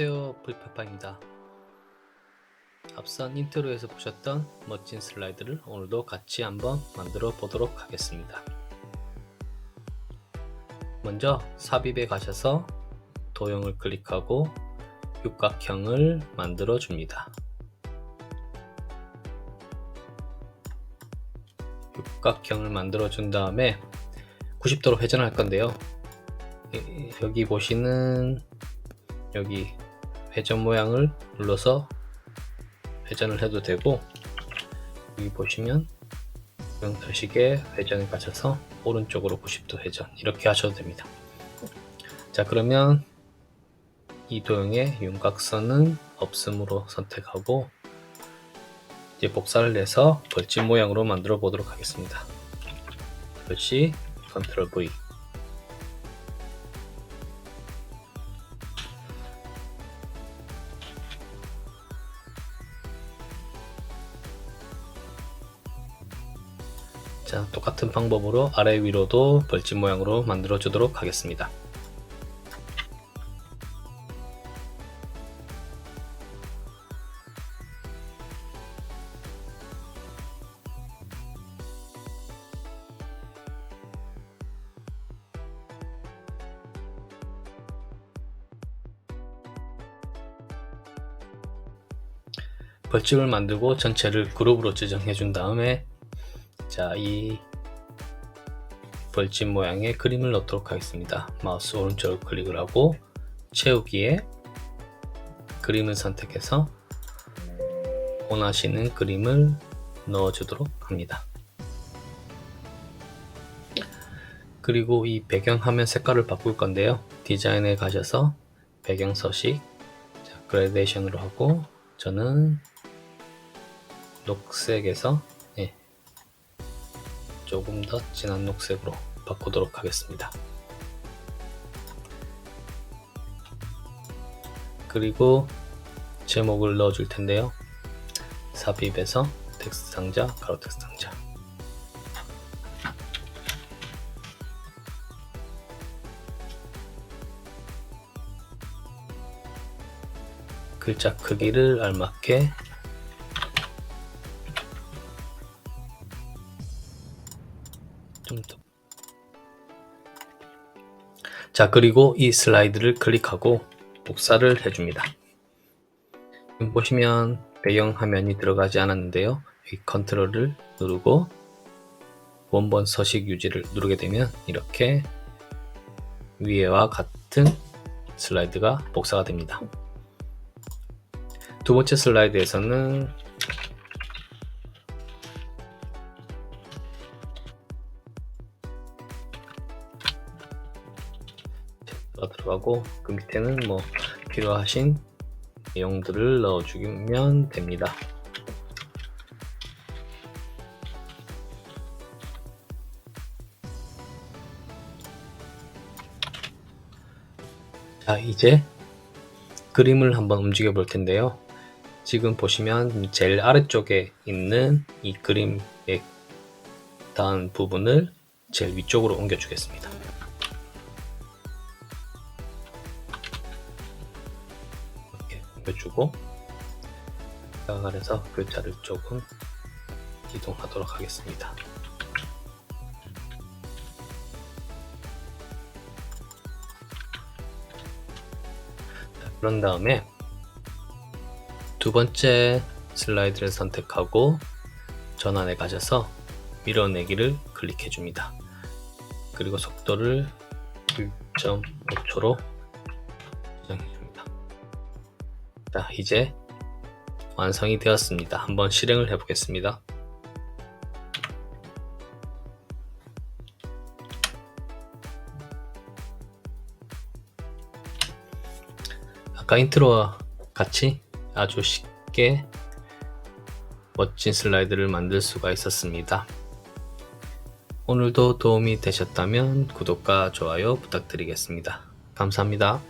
안녕하세요 불파파입니다. 앞선 인트로에서 보셨던 멋진 슬라이드를 오늘도 같이 한번 만들어 보도록 하겠습니다. 먼저 삽입에 가셔서 도형을 클릭하고 육각형을 만들어 줍니다. 육각형을 만들어 준 다음에 90도로 회전할 건데요. 이- 여기 보시는 여기 회전 모양을 눌러서 회전을 해도 되고 여기 보시면 형태식의 회전을 가셔서 오른쪽으로 90도 회전 이렇게 하셔도 됩니다. 자 그러면 이 도형의 윤곽선은 없음으로 선택하고 이제 복사를 내서 벌집 모양으로 만들어 보도록 하겠습니다. 벌집 컨트롤 V 자, 똑같은 방법으로 아래 위로도 벌집 모양으로 만들어 주도록 하겠습니다. 벌집을 만들고 전체를 그룹으로 지정해 준 다음에 자, 이 벌집 모양의 그림을 넣도록 하겠습니다. 마우스 오른쪽을 클릭을 하고 채우기에 그림을 선택해서 원하시는 그림을 넣어주도록 합니다. 그리고 이 배경 화면 색깔을 바꿀 건데요. 디자인에 가셔서 배경 서식 자, 그라데이션으로 하고 저는 녹색에서 예, 조금 더 진한 녹색으로 바꾸도록 하겠습니다. 그리고 제목을 넣어줄 텐데요. 삽입에서 텍스트 상자, 가로 텍스트 상자. 글자 크기를 알맞게 좀 더. 자, 그리고 이 슬라이드를 클릭하고 복사를 해줍니다. 보시면 배경 화면이 들어가지 않았는데요. 이 컨트롤을 누르고 원본 서식 유지를 누르게 되면 이렇게 위에와 같은 슬라이드가 복사가 됩니다. 두 번째 슬라이드에서는 더 들어가고 그 밑에는 뭐 필요하신 내용들을 넣어주면 됩니다. 자 이제 그림을 한번 움직여 볼 텐데요. 지금 보시면 제일 아래쪽에 있는 이 그림의 단 부분을 제일 위쪽으로 옮겨 주겠습니다. 옮겨주고 그 아래서 글자를 조금 이동하도록 하겠습니다. 자, 그런 다음에 두 번째 슬라이드를 선택하고 전환에 가셔서 밀어내기를 클릭해 줍니다. 그리고 속도를 1.5초로 지정해 줍니다. 자, 이제 완성이 되었습니다. 한번 실행을 해 보겠습니다. 아까 인트로와 같이 아주 쉽게 멋진 슬라이드를 만들 수가 있었습니다. 오늘도 도움이 되셨다면 구독과 좋아요 부탁드리겠습니다. 감사합니다.